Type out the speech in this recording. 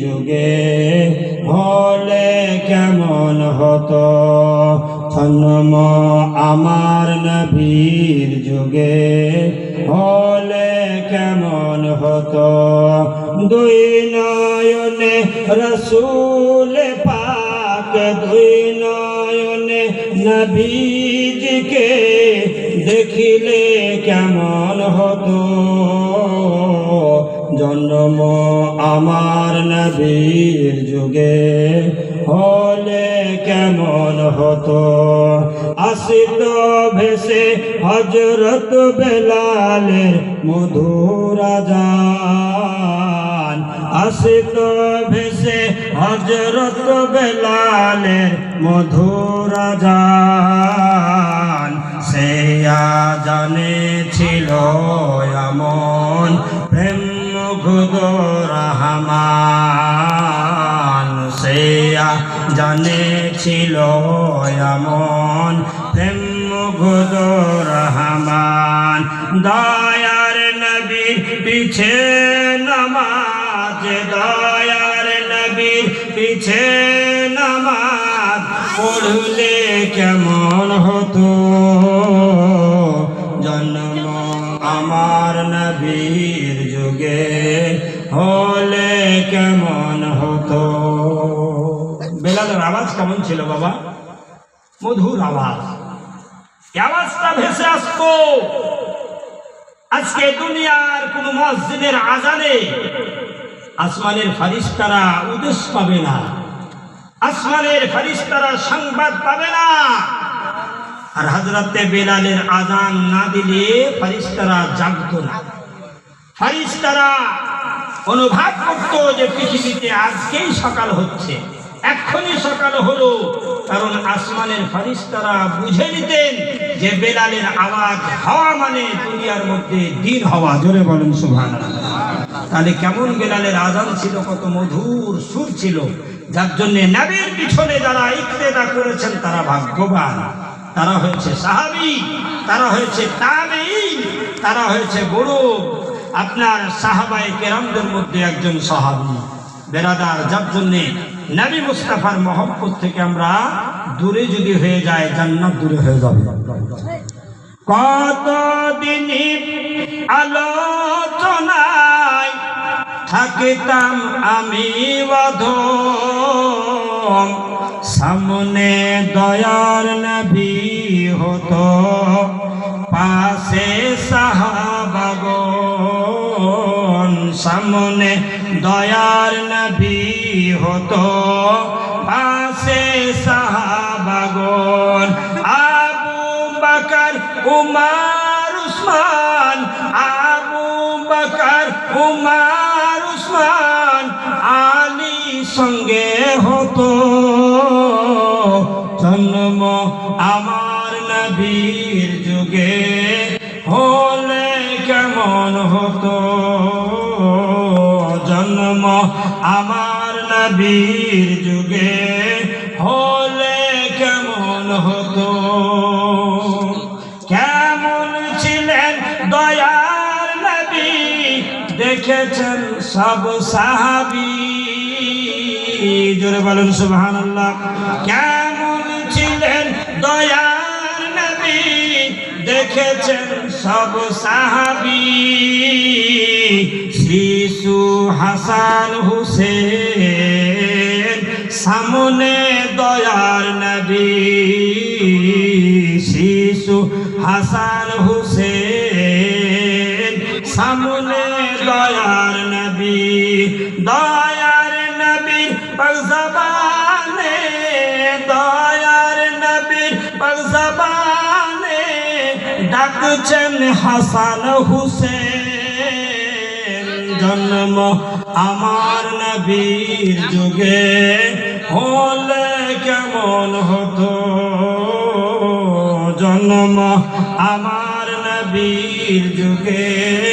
যুগে হলে কেমন হতো? জন্ম আমার নবীর যুগে হলে কেমন হতো? দুই নয়নে রসুল পাক, দুই নয়নে নবীজিকে দেখিলে কেমন হতো? জন্ম আমার নবীর যুগে হলে কেমন হতো? আসিত ভেসে হজরত বেলালের মধুরা যান আসিত ভেসে হজরত বেলালের মধুরা যান সে জানে ছিল এমন প্রেম মুগ্ধ রহমান সে জানে ছিল এমন। রহমান, দয়ার নবী, পিছে নমাজ, দয়ার নবীর পিছে নমাজ, পড়লে কেমন কেমন হতো বেলালের আওয়াজ কেমন ছিল বাবা মধুর আওয়াজ আওয়াজটা ভেসে আসতো আজকে দুনিয়ার কোন মসজিদের আজানে আসমানের ফারিস্তারা উদেশ পাবে না আসমানের ফারিস্তারা সংবাদ পাবে না আর হাজরাতে বেলালের আজান না দিলে ফারিস্তারা জাগতো না। ফারিস্তারা অনুভব করতো যে পৃথিবীতে আজকেই সকাল হচ্ছে। এক্ষুনি সকাল হলো, কারণ আসমানের ফারিস্তারা বুঝে নিতেন যে বেলালের আওয়াজ হওয়া মানে দুনিয়ার মধ্যে দিন হওয়া। জোরে বলেন সুভান তাহলে কেমন বেলালের আজান ছিল, কত মধুর সুর ছিল। যার জন্য নবীর পিছনে যারা ইক্তেদা করেছেন, তারা ভাগ্যবান। তারা হয়েছে সাহাবি, তারা হয়েছে তাবেঈন, তারা হয়েছে বড় আপনার সাহাবাই কেরামদের মধ্যে একজন সাহাবি। বেরাদার, যার জন্যে নবী মুস্তাফার মহব্বত থেকে আমরা দূরে যদি হয়ে যায়, জান্নাত দূরে হয়ে যাবে। কত দিনই আলোচনায় থাকিতাম আমি বাধম সামনে দয়ার নবী হতো, পাশে সাহাবাগন দয়ার নবী হতো। পাশে সাহাবাগন আবু বাকার, উমার, উসমান। আবু বাকার, উমার, উসমান। আলী সঙ্গে হতো। জন্ম আমার নবীর যুগে হলে কেমন হতো? জন্ম আমার নবীর যুগে হলে কেমন হতো? কেমন ছিলেন দয়ার নবী? দেখেছেন সব সাহাবি। জোরে বলুন সুবহান আল্লাহ কেমন ছিলেন নবী দেখেছেন সব সাহাবি। শিশু হাসান হুসেন, সামনে দয়ার নবী। শিশু হাসান হুসেন, সামনে দয়ার নবী। দয়ার নবী পগজবানে দয়ার নবী পগজবানে ডাকছেন হাসান হুসেন। জন্ম আমার নবীর যুগে। হলে কেমন হতো? জন্ম আমার নবীর যুগে।